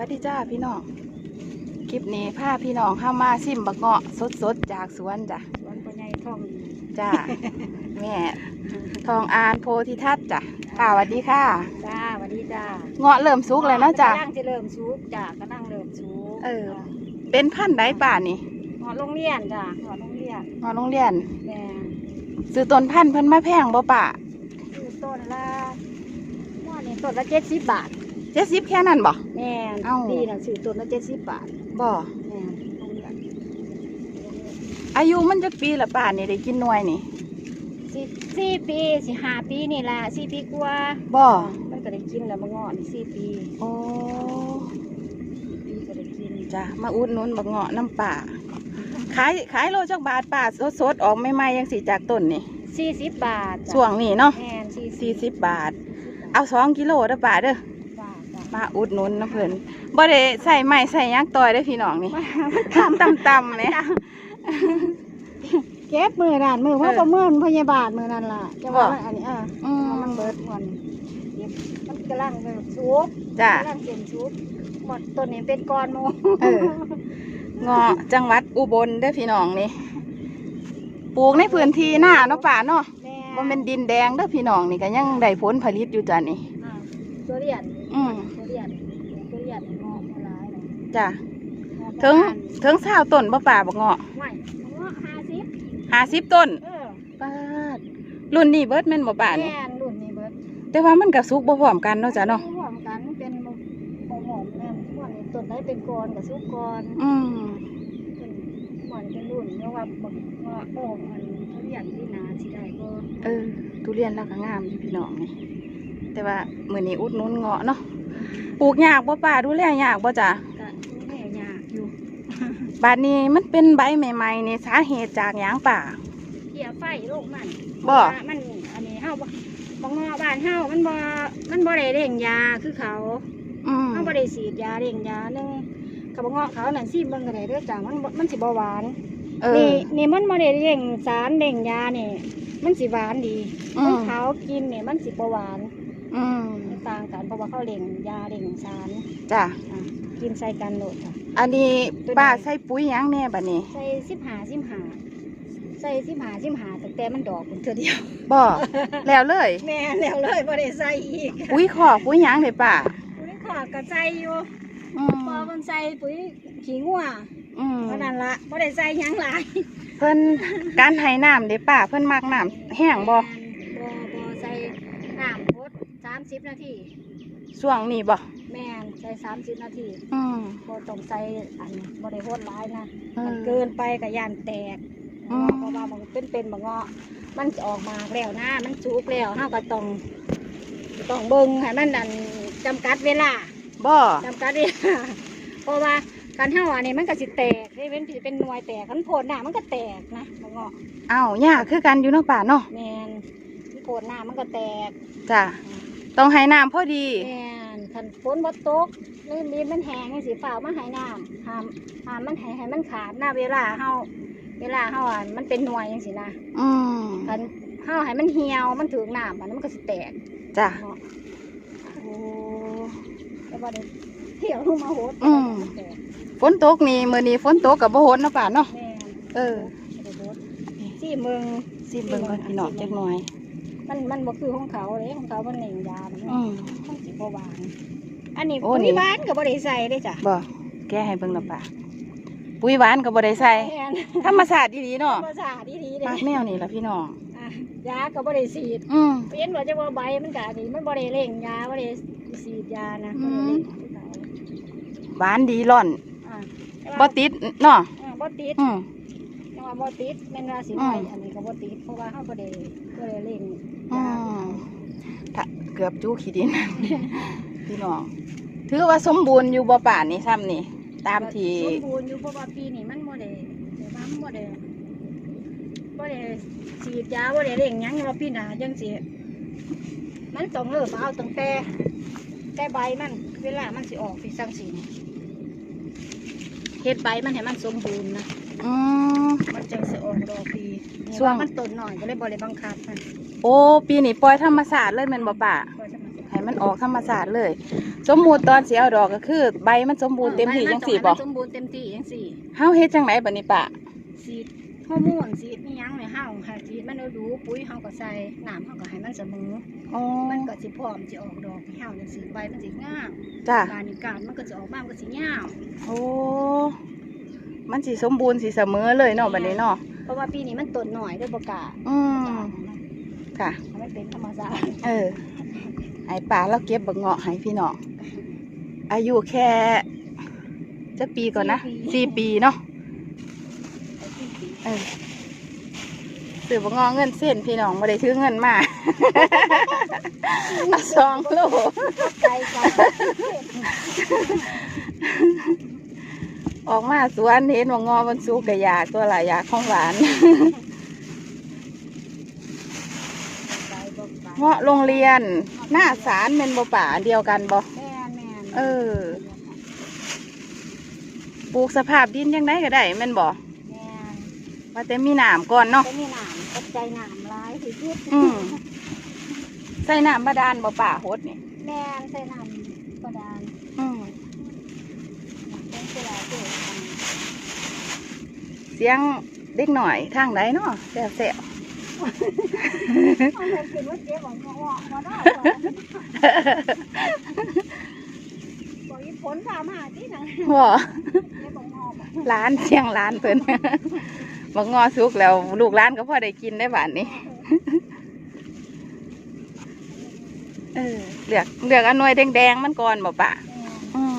วัสดีจ้าพี่น้อง คลิปนี้พาพี่น้องเข้ามาซิมบะเงาะสดๆจากสวนจ้ะ สวนปัญญาท่องจ้า แม่ทองอานโพธิทัศน์จ้ะค่ะสวัสดีค่ะ จ้าสวัสดีจ้าเงาะเริ่มสุกเลยเนาะจ้ะกำลังจะเริ่มสุกจ้ากำลังเริ่มสุกเออ เป็นพันธุ์ไดป่านี่หอโรงเรียนจ้าหอโรงเรียนเงาะโรงเรียนแม่ซื้อต้นพันธุ์เพิ่นมาแพงบ่ป่าคือต้นละหม้อนี่ต้นละเจ็ดสิบบาทเจ็ดสิบแค่นั้นบ่ แม่เอ้า ดีนะซื้อต้นละเจ็ดสิบบาทบ่แม่โรงเรียนอายุมันจะปีละป่านี่ได้กินหน่วยนี่สี่สี่ปีสี่ห้าปีนี่ละสี่ปีกว่าบ่มันก็ได้กินแล้วมางอนสี่ปีโอ้ปีก็ได้กินจ้ะมาอุดหนุนบักเงาะน้ำป่าขายขายโลจักบาทป่าสดๆออกใหม่ๆยังสิจากต้นนี่สี่สิบบาทจ้ะช่วงนี้เนาะแม่สี่สี่สิบบาท เอาสองกิโลเด้อป่าเด้อจ้าจ้า มาอุดหนุนนะเพิ่นบ่ได้ใส่ไม้ใส่หยังต่อยได้อพี่น้องนี่ทำตำๆเนี่ย เก็บมือนั่นมือเพราะเออประเมินพยาบาลมือนั่นล่ะจะว่าบ่มันอันนี้เอออืมมันเบิดมันเก็บมันกำลังแบบซุปจ้ะ กำลังเป็นซุปหมดต้นนี้เป็นก้อนหมูเออ เงาะจังหวัดอุบลเด้อพี่น้องนี่ปลูกในพื้นที่หน้าเนาะป่าเนาะแม่บ่แม่นดินแดงเด้อพี่น้องนี่ก็ยังได้ผลผลิตอยู่จ้ะนี่ อ่าตัวเรียน อืมตัวเรียนตัวเรียนงอกมาหลายเลยจ้ะงอกถึงประมาณถึงเศร้าต้นบ่ป่าบ่เงาะไม่งอกห้าสิบห้าสิบต้นเออปาดรุ่นนี้เบิดแม่นบ่ป่านี่แม่นรุ่นนี้เบิดแต่ว่ามันก็สุกบ่พร้อมกันเนาะจ้ะเนาะรวมกันเป็นหมอหมอมแม่นพวกนี้ต้นไหนเป็นก้อนกับซุปก้อนอืมเป็นหมอนเป็นรุ่นเพราะว่าบอกว่าโอ้มันเขาเรียนที่นาที่ใดก็เออทุเรียนเราก็งามอยู่พี่น้องนี่ แต่ว่ามื้อนี้อุดหนุนเงาะเนาะปลูกยากบ่ป่าดูแลยากบ่จ้ะกะแม่ยากอยู่บาดนี้มันเป็นใบใหม่ๆนี่สาเหตุจากหยังป่าเกี่ยไฟโรคมันบ่เพราะว่ามันอันนี้เฮาบ่บ่งอบ้านเฮามันบ่มันบ่ได้เร่งยาคือเขาอืมเฮาบ่ได้ฉีดยาเร่งยาหนึงกับบ่งอเขานั่นสิเบิ่งก็ได้เด้อจ้ะมันบ่มันสิบ่หวาน เอนี่อ นี่มันบ่ได้เร่งสารเร่งยานี่มันสิหวานดีอืของมเขากินนี่มันสิบ่หวาน อืมมันต่างกันเพราะว่าเขาเร่งยาเร่งสารจ้ะอะกินใส่กันโลดค่ะ อันนี้ตัวไหนป้าใส่ปุ๋ยหยังแน่บัดนี้ใส่สิบหาสิบหาใส่สิบหาสิบหาตั้งแต่มันดอกเป็นเท่าเดียว บ่แล้วเลย แม่แล้วเลยบ่ได้ใส่อีกปุ๋ยขอกปุ๋ยหยังเลยป่าปุ๋ยขอดก็ใส่อยู่อืมพอมันใส่ปุ๋ยขี้งัวอืมเท่านั้นละบ่ได้ใส่หยังหลายเพิ่นการให้น้ำเด้ป่าเพิ่นมักน้ำแห้งบ่บ่บ่ใส่น้ำพด สามสิบนาทีช่วงนี้บ่แม่นใส่สามสิบนาทีอืมบ่ต้องใส่อันบ่ได้โหดหลายนะอืมันมเกินไปก็ย่านแตกอืมเพราะว่ามันเป็นเป็นบางเงาะมันจะออกมาแล้วนะมันสุกแล้วเฮาก็ต้องต้องเบิ่งให้มันนั่นจำกัดเวลาบ่จำกัดเวลาเพราะว่าการเฮาอันนี้มันก็สิแตกได้เป็นเป็นหน่วยแตกคันโพดหน้ามันก็แตกนะบางเงาะเอ้าหญ้าคือกันอยู่เนาะป่าเนาะแมนที่โพดหน้ามันก็แตกจ้ะ ต้องให้น้ำพอดี แมนคันฝนบ่ตกหรือมีมันแห้งจังสิฝ่ามันให้น้ำห้ามห้ามมันให้ให้มันขาดหน้าเวลาเฮาเวลาเฮาอะมันเป็นหน่วยจังสินะอืมคันเฮาให้มันเหี่ยวมันถึงน้ำมันมันก็สิแตกจ้ะเนาะโอ้แต่บ่ได้เที่ยวลงมาโหดอืมแตกฝนตกนี่มื้อนี้ฝนตกกับบ่โหดเนาะป่าเนาะแม่นเออ บ่ได้โหดที่เมืองสิเบิ่งก่อนพี่น้องจักหน่อย มันมันบ่คือของเขาเลยของเขามันเน่งยามันอืม มันสิบ่หวานอันนี้โอ้ปุ๋นี่ ยหวานก็บ่ได้ใส่เด้จ้ะบ่แกให้เบิ่งและป่าปุ๋ยหวานก็บ่ได้ใส่แม่นธรรมชาติดีๆเนาะธรรมชาติดีๆเด้มากแนวนี่ล่ะพี่น้องอะยาก็บ่ได้ฉีดอืม เห็นว่าจะว่าใบมันก็ดีมันบ่ได้เร่งยาบ่ได้ฉีดยานะบ่ได้เร่งคือเขาหวานดีร่อนอะแต่บ่ว่าติดเนาะอะบ่ติด อืมแต่ ว่าบ่ติดแม่นว่าสิอืไปมอันนี้ก็บ่ติดเพราะว่าเฮาบ่ได้บ่ได้เร่งอืยามถ้าเกือบจู้ขี้ดิน พี่น้อง ถือว่าสมบูรณ์อยู่บ่ป่านนี่ซ้ำนี่ ตามที่ สมบูรณ์อยู่เพราะว่าปีนี้มันบ่ได้แต่ว่ามันบ่ได้บ่ได้ฉีดยาบ่ได้เร่งหยังว่าปีหน้าจังสิมันต้องเริ่มเอาตั้งแต่แต่ใบมันเวลามันสิออกสิจังสินี่เฮ็ดใบมันให้มันสมบูรณ์นะ อืม มันจังสิออกดอกดีช่วงมันต้นหน่อยก็เลยบ่ได้บังคับมันโอ้ปีนี้ปล่อยธรรมศาสตร์เลยแม่นบ่ป่าก็จะมาให้มันออกธรรมศาสตร์เลย สมมุติตอนสิเอาดอกก็คือ ใบมันสมบูรณ์เต็มที่จังสี่บ่ใบมันสมบูรณ์เต็มที่จังสี่เฮาเฮ็ดจังไหนบัดนี้ปะสีดฮอร์โมนสีดนี่ยังไม่เฮาค่ะสีดมันเอาดูปุ๋ยเฮาก็ใส่น้ำเฮาก็ให้มันเสมอ อ๋อมันก็สิพร้อมสิออกดอกให้เฮาจังซี่ใบมันสิงามจ้ะบานนี้กาดมันก็จะออกมามันก็สิยาวโอ้ มันสิสมบูรณ์สิเสมอเลยเนาะบัดนี้เนาะเพราะว่าปีนี้มันต้นหน่อยด้วยบ่กล้าอืมจ้าค่ะให้มันเป็นธรรมชาติเออให้ป่าเราเก็บบักเงาะให้พี่น้องอายุแค่จะปีก่อนนะสี่ปีเนาะเออซื้อบักเงาะเงินเส้นพี่น้องไม่ได้ถือเงินมาเอาสองโลไกลกัน ออกมาสวนเห็นบักเงาะมันสุกกะยากตัวหลายยากของหวานไกลบ่ไกลเงาะโรงเรียน หน้าสารเป็นบ่ป่าอันเดียวกันบ่แม่นแม่นเออ ปลูกสภาพดินยังไงก็ได้แม่นบ่แม่นว่าแต่มีหนามก่อนเนาะแต่มีน้ำปัจจัยน้ำหลายที่สุดอืมใส่น้ำบาดาลบ่ป่าโหดนี่แม่นใส่น้ำกระดาน อืม เป็นเวลาเกิดกัน เสียงเด็กหน่อยทางไหนเนาะแซ่บเอาเงินกินว่าเจ๊บอกว่าว่าว่าได้เหรอบอกอีผลพามาที่ไหนๆบ่เจ๊บอกงอกร้านเสียงร้านเพิ่นบักงอสุกแล้วลูกร้านก็พอได้กินได้บาดนี้เออเลือกเลือกอันหน่วยแดงๆมันก่อนบ่ป่ะอืม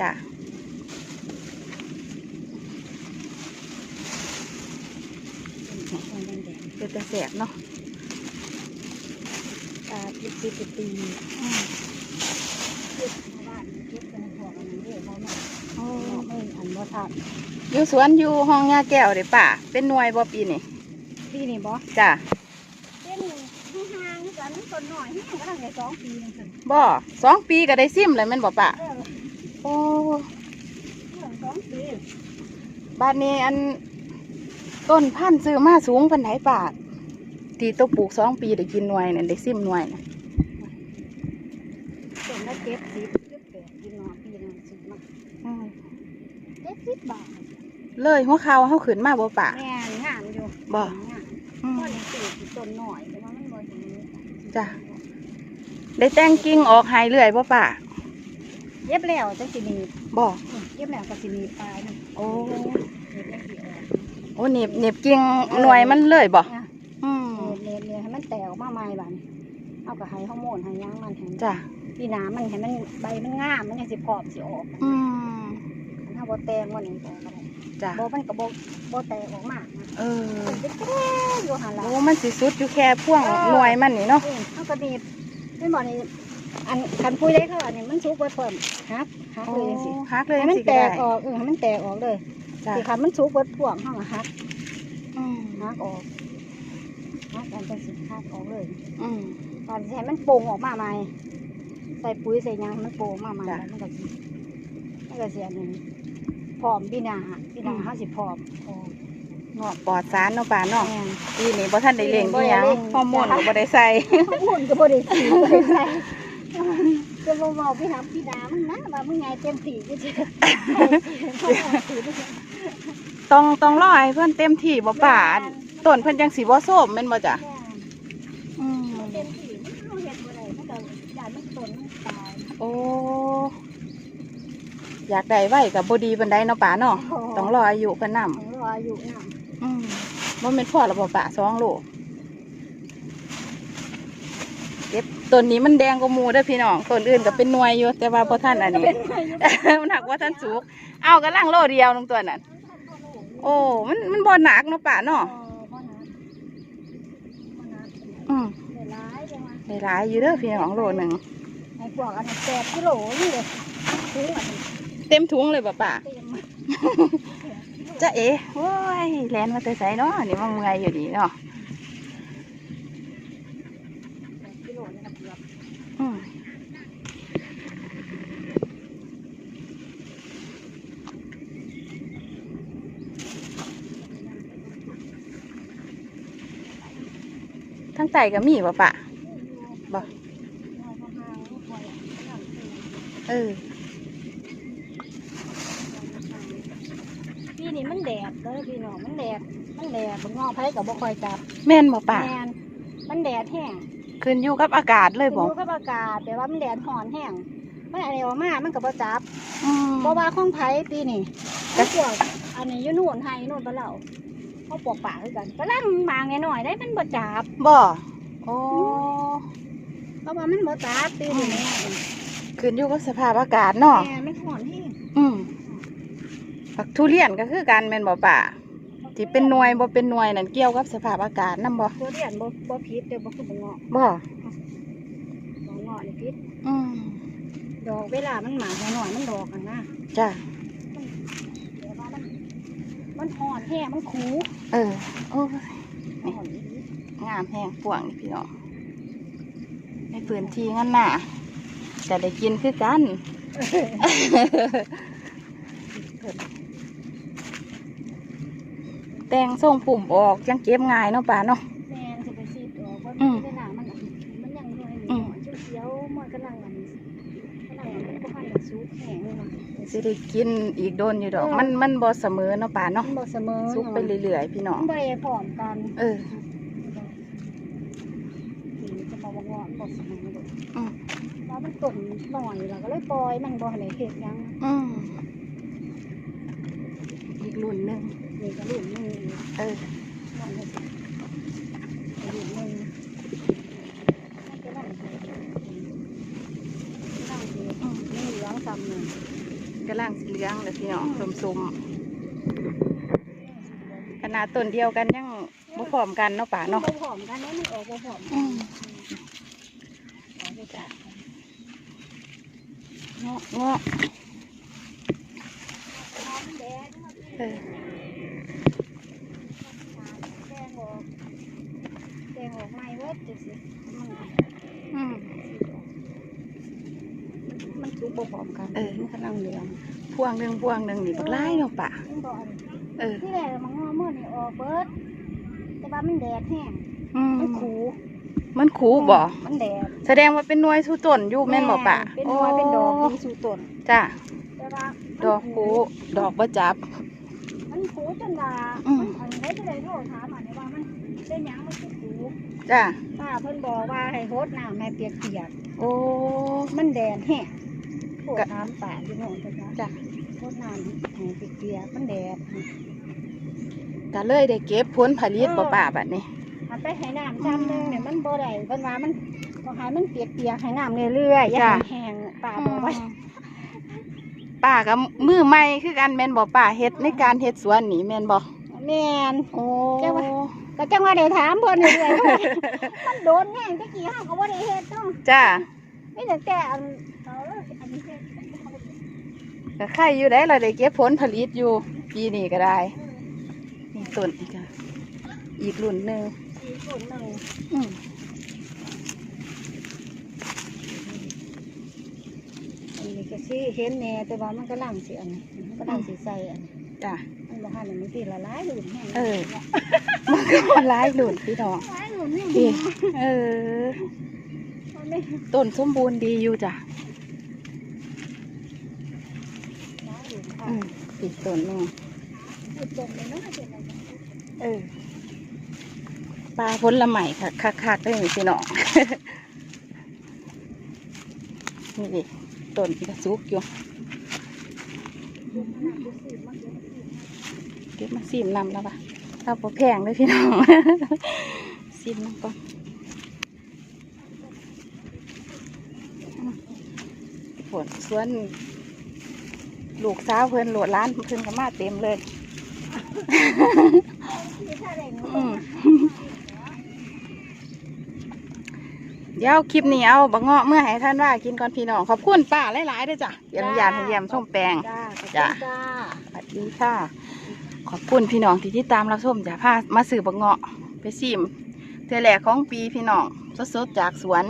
จ้ะ เป็นแต่แสบเนาะตาปิดปิดปิดตีอืมยู่สวนอยู่ห้องยาแก้วเด้ป่ะเป็นหน่วยบ่ปีนี่ปีนี้บ่จ้ะเป็นห่างๆกันต้นหน่อยห่างกันได้สองปีนึงบ่สองปีก็ได้ซิมเลยแมันบ่ป่ะเออโอ้เรื่อสองปีบ้านนี้อัน ต้นพันธุ์ซื้อมาสูงปันไหนป่ะตีตัวปลูกสองปีได้กินหน่วยเนี่ยได้ซิมหน่วยน่ะต้นละเจ็ดสิบสิบแปดกินหน่อปีนึงสิมาอืมเจ็ดสิบบาทเลยหัวเขาเฮาขึ้นมาบ่ป่ะแม่นงามอยู่บ่งามอืมก็ยังตื่นต้นหน่อยแต่ว่ามันบ่เห็นจ้ะได้แต่งกิ่งออกใหายเรื่อยบ่ป่ะเย็บแล้วจังสิหนีบบ่เย็บแล้วก็สิหนีบปลายมันโอ้ อ้หนีบหนีบกิ่งหน่วยมันเลยบ่อะอืมเนียเนียให้มันแตกออกมาใหม่บัดนี้เอาก็ให้ฮอร์โมนให้หยังมันให้จ้ะปีหน้ามันให้มันใบมันงามมันยังสิพร้อมสิออกอืมถ้าบ่แตงบ่นี่ก็บ่ได้จ้ะบ่มันก็บ่บ่แตกออกมานะเออมันจะแค่อยู่หั่นล่ะโอ้มันสิสุดอยู่แค่พ่วงหน่วยมันนี่เนาะเออเอาก็ดีบไม่บอกนี่อันคันปุ้ยได้เขาอันนี้มันสุกไว้เพิ่มฮักฮักโอ้เลยจังซี่ฮักเลยให้จัมังนสิแตก็กได้ออกเออให้มันแตกออกเลย จ้ะสิคันมันสุกเบิดพวงเฮาอะฮักอืมฮักออกฮักอันจังสิฮักออกเลยอืมตอนสิให้มันโป่งออกมาใหม่ใส่ปุ๋ยใส่หยังให้มันโป่งมาใหม่จ้ะแล้วมันก็สิมันก็สิอันนึงพร้อมปีหน้าปีหน้าอืมเฮาสิพร้อมพร้อมเนาะปลอดสารเนาะป่าเนาะแม่น ปีนี้บ่ทันได้เลี้ยงปีอีนี้หยังบ่ได้เร่งฮอร์โมนก็บ่ได้ใส่ หุ่นก็บ่ได้สีบ่ได้ใส่จะบ่เมาพี่หับพี่ดามันนะว่ามึงไงเต็มที่ก็สิ ต้องต้องรอให้เพิ่นเต็มที่บ่ป่าต้นเพิ่นจังสิบ่โซมแม่นบ่จ้ะอืมเต็มที่มันเอาเฮ็ดบ่ได้มันก็ยานมันตนมันตายโอ้อยากได้ไว้ก็บ่ดีปานใดเนาะป่าเนาะต้องรออายุเพิ่นนำ ของรออายุนำอืมบ่แม่นพ่อแล้วบ่ป่าสองโลเก็บต้นนี้มันแดงกว่าหมู่เด้อพี่น้องต้นอื่นก็เป็นหน่วยอยู่แต่ว่าบ่ทันอันนี้ มันหักว่าทันสุกเอากระลังโลเดียวนึงตัวนั้น โอ้มันมันบ่หนักเนาะป่าเนาะบ่นะบ่นะอืมได้หลายจังว่าได้หลายอยู่เด้อพี่น้องโลหนึงไอ้พวกอันนี้8กิโลนี่เลยถุงอันนี้เต็มถุงเลยบ่ป่าเต็มจ้าเอ๋โอ้ยแลนมาแต่ไสเนาะนี่มันเมื่อยอยู่ดีเนาะ 8กิโลนี่ก็เกือบ อืม ทั้งไตก็มีบ่ป่าบ่น้อยบ่ห่างบ่ค่อยเออปีนี้มันแดดเลยพี่น้องมันแดดมันแดดบางงอไผกับบ่ค่อยจับแม่นบ่ป่าแมนมันแดดแห้งขึ้นอยู่กับอากาศเลยบ่ขึ้นอยู่กับอากาศแต่ว่ามันแดดห่อนแห้งมันอะไรออกมามันก็บ่จับอืมเพราะว่าของไผปีนี้ก็พวกอันนี้อยู่นู่นไห้นู่นบ่เล่า เขาปอกปากคือกันก็ลังบางหน่อยๆได้มันบ่จับบ่โอ้เพราะว่ามันบ่จับปีนี้แม่ขึ้นอยู่กับสภาพอากาศเนาะแม่มันห่อนแห้งอืมผักทุเรียนก็คือกันแม่นบ่ป่าที่เป็นหน่วยบ่เป็นหน่วยนั่นเกี่ยวกับสภาพอากาศนํบ่ตัวเรียนบ่บ่ผิดเด้อบ่คือบ่เงาะบ่บ่เงาะนี่ผิดอืมดอกเวลามันหมากหน่อยๆมันดอกกันนะจ้ะแต่ว่ามัน มันห่อนแห้งมันคูเออ โอ้ยห่อนอีหลีงามแห้งป่วงนี่พี่น้องในพื้นที่งั้นน่ะจะได้กินคือกันแต่งส่งปุ่มออกยังเก็บง่ายเนาะป่าเนาะ สุกแห้งเลยว่ะสิได้กินอีกโดนอยู่ดอกเออมันมันบ่เสมอเนาะป่าเนาะมันบ่เสมอซุกไปเรื่อยๆพี่น้องมันบ่ได้พร้อมกันเออนี่จะบอกว่างอนบ่เสมอเลยอืม แล้วมันต้นหน่อยแล้วก็เลยปล่อยมันบ่ให้ได้เฮ็ดหยังอืมอีกรุ่นหนึ่งนี่ก็รุ่นหนึงอีกเออนอนให้สิรุ่นหนึงมันก็นั่งสินั่งสินี่เหลืองซ้ำหนึ่ง กำลังสีเหลืองเลยพี่น้องสมๆขนาดต้นเดียวกันยังบ่พร้อมกันเนาะป่าเนาะบ่พร้อมกันนะมันออกบ่พร้อมอืมออกบ่จ้ะเงาะเงาะน้ำมันแดงมันเออแดงออกแดงออกใหม่เว้ยจังซี่มัน อืม มันสุก บ่พร้อมกันเออมันกำลังเหลืองพวงหนึ่งพวงหนึ่งนี่บักไล่เนาะป่ามันบ่อันเออ ที่แรกมันงอมือนี่ออกเบิด แต่ว่ามันแดดแห้งอืมมันขูมันคูบ่มันแดดแสดงว่าเป็นหน่วยสู้ต้นอยู่แม่นบ่ป่าเป็นหน่วยเป็นดอกดีสู่ต้นจ้าแต่ว่าดอกคูดอกบ่จับ มันขูจนว่าอืม มันอันนี้จะได้โทษถามอันนี้ว่ามันเป็นหยังมันคือขูจ้าป้าเพิ่นบอกว่าให้โฮดน้ำให้เปียกเปียกโอ้ๆมันแดดแห้ง โทษกะถามป้าที่โน่นจ้ะจ้ะโฮดน้ำให้เปียกเปียกๆมันแดดก็เลยได้เก็บผลผลิตบ่ป่าบัดนี้เอาไปให้น้ำจำหนึงเนี่ยมันบ่ได้เพิ่นว่ามันต้องให้มันเปียกเปียกๆให้น้ำเรื่อยๆอย่าจ้ะให้แห้งป้าบอกว่าป้าก็มือใหม่คือกันแม่นบ่ป้าเฮ็ดในการเฮ็ดสวนนี่แม่นบ่แม่นโอ้แจ้งว่าก็จังว่าได้ถามเพิ่นเรื่อยๆเพราะว่ามันโดนแห้งตะกี้เฮาก็บ่ได้เฮ็ดเนาะจ้ามีแต่แต่อันเอาเลยอันนี้เฮ็ด ก็ใครอยู่ได้เราได้เก็บผลผลิตอยู่ปีนี้ก็ได้ นี่ต้นอีกอะอีกรุ่นหนึ่งสี่ส่วนหนึ่งอืมอันนี้ก็สิเห็นแน่แต่ว่ามันก็ลังสิอันนี้มันก็ลังสิใส่อันนี้จ้ามันบ่ทันอันนี้สิละลายหลุนแห้งเออมันก็หลายรุ่นพี่น้องลายหลุนแห้งดีเออมันไม่ต้นสมบูรณ์ดีอยู่จ้ะ ลายหลุน ค่ะอืมอีกต้นหนึ่งจุดตรงนี้เนาะเจ็ดอะไรเออปลาผลละใหม่ค่ะคักๆได้ไหมพี่น้องนี่ดิต้นกระซุกอยู่ดูขนาดดูสิมันดูสิเก็บมาซิมนำแล้วปะถ้าพอแพงเลยพี่น้องซิมน้ำก่อนผลสวน ลูกสาวเพิ่นโหลดร้านเพิ่นก็มาเต็มเลยที่ถ้าแรงอืมเดี๋ยวคลิปนี้เอาบักเงาะเมื่อให้ท่านว่ากินก่อนพี่น้อง ขอบคุณป้าหลายๆด้วยจ้ะเยี่ยมยามให้เยี่ยมส้มแปลงจ้าจ้ะจ้าสวัสดีค่ะ ขอบคุณพี่น้องที่ติดตามรับชมจ้ะพามาสื่อบักเงาะไปซิมเทอแรกของปีพี่น้องสดๆจากสวน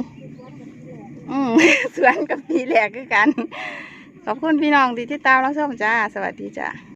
อืมสวนกับปีแรกคือกัน ขอบคุณพี่น้องที่ติดตามรับชมจ้า สวัสดีจ้า